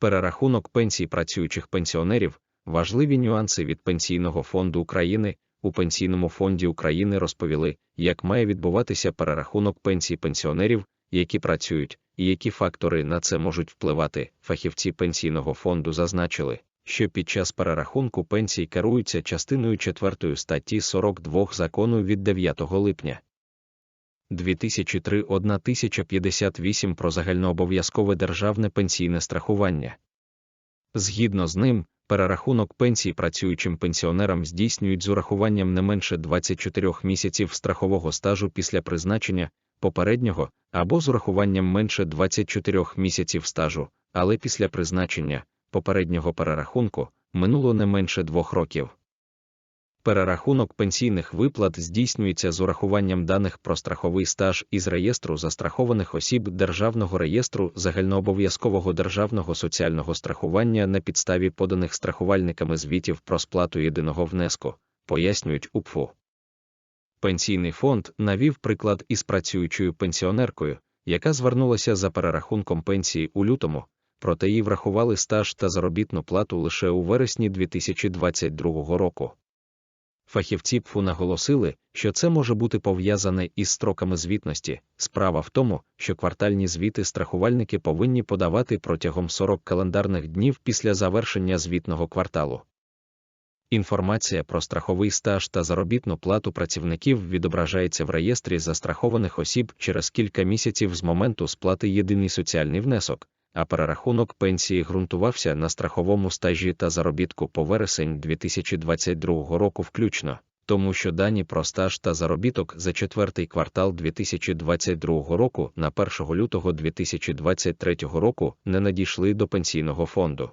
перерахунок пенсій працюючих пенсіонерів, важливі нюанси від Пенсійного фонду України. У Пенсійному фонді України розповіли, як має відбуватися перерахунок пенсій пенсіонерів, які працюють, і які фактори на це можуть впливати. Фахівці Пенсійного фонду зазначили, що під час перерахунку пенсій керуються частиною 4 статті 42 закону від 9 липня 2003 1058 про загальнообов'язкове державне пенсійне страхування. Згідно з ним, перерахунок пенсій працюючим пенсіонерам здійснюють з урахуванням не менше 24 місяців страхового стажу після призначення попереднього або з урахуванням менше 24 місяців стажу, але після призначення попереднього перерахунку минуло не менше двох років. Перерахунок пенсійних виплат здійснюється з урахуванням даних про страховий стаж із реєстру застрахованих осіб Державного реєстру загальнообов'язкового державного соціального страхування на підставі поданих страхувальниками звітів про сплату єдиного внеску, пояснюють УПФУ. Пенсійний фонд навів приклад із працюючою пенсіонеркою, яка звернулася за перерахунком пенсії у лютому, проте їй врахували стаж та заробітну плату лише у вересні 2022 року. Фахівці ПФУ наголосили, що це може бути пов'язане із строками звітності. Справа в тому, що квартальні звіти страхувальники повинні подавати протягом 40 календарних днів після завершення звітного кварталу. Інформація про страховий стаж та заробітну плату працівників відображається в реєстрі застрахованих осіб через кілька місяців з моменту сплати єдиний соціальний внесок, а перерахунок пенсії ґрунтувався на страховому стажі та заробітку по вересень 2022 року включно, тому що дані про стаж та заробіток за четвертий квартал 2022 року на 1 лютого 2023 року не надійшли до пенсійного фонду.